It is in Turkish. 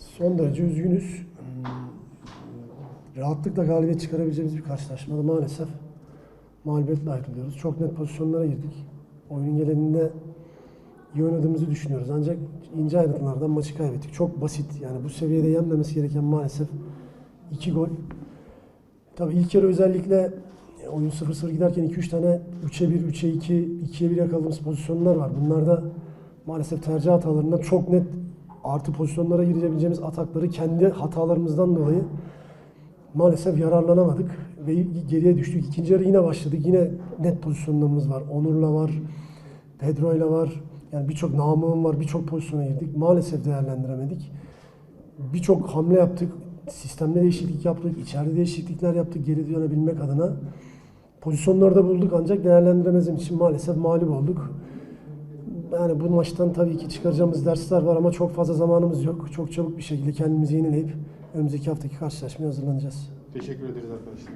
Son derece üzgünüz. Hmm, Rahatlıkla galibiyet çıkarabileceğimiz bir karşılaşmada maalesef mağlubiyetle ayrılıyoruz. Çok net pozisyonlara girdik. Oyunun geleninde iyi oynadığımızı düşünüyoruz. Ancak ince ayrıntılardan maçı kaybettik. Çok basit. Yani bu seviyede yenmemesi gereken maalesef iki gol. Tabii ilk yarı özellikle e, oyun 0-0 giderken 2-3 tane 3'e 1, 3'e 2, 2'ye 1 yakaladığımız pozisyonlar var. Bunlarda maalesef tercih hatalarından çok net artı pozisyonlara girebileceğimiz atakları kendi hatalarımızdan dolayı maalesef yararlanamadık ve geriye düştük. İkinci yarı yine başladık. Yine net pozisyonlarımız var. Onur'la var, Pedro'yla var. Yani birçok namığım var. Birçok pozisyona girdik. Maalesef değerlendiremedik. Birçok hamle yaptık. Sistemde değişiklik yaptık. içeride değişiklikler yaptık geri dönebilmek adına. Pozisyonlarda bulduk ancak değerlendiremediğimiz için maalesef mağlup olduk. Yani bu maçtan tabii ki çıkaracağımız dersler var ama çok fazla zamanımız yok. Çok çabuk bir şekilde kendimizi yenileyip önümüzdeki haftaki karşılaşmaya hazırlanacağız. Teşekkür ederiz arkadaşlar.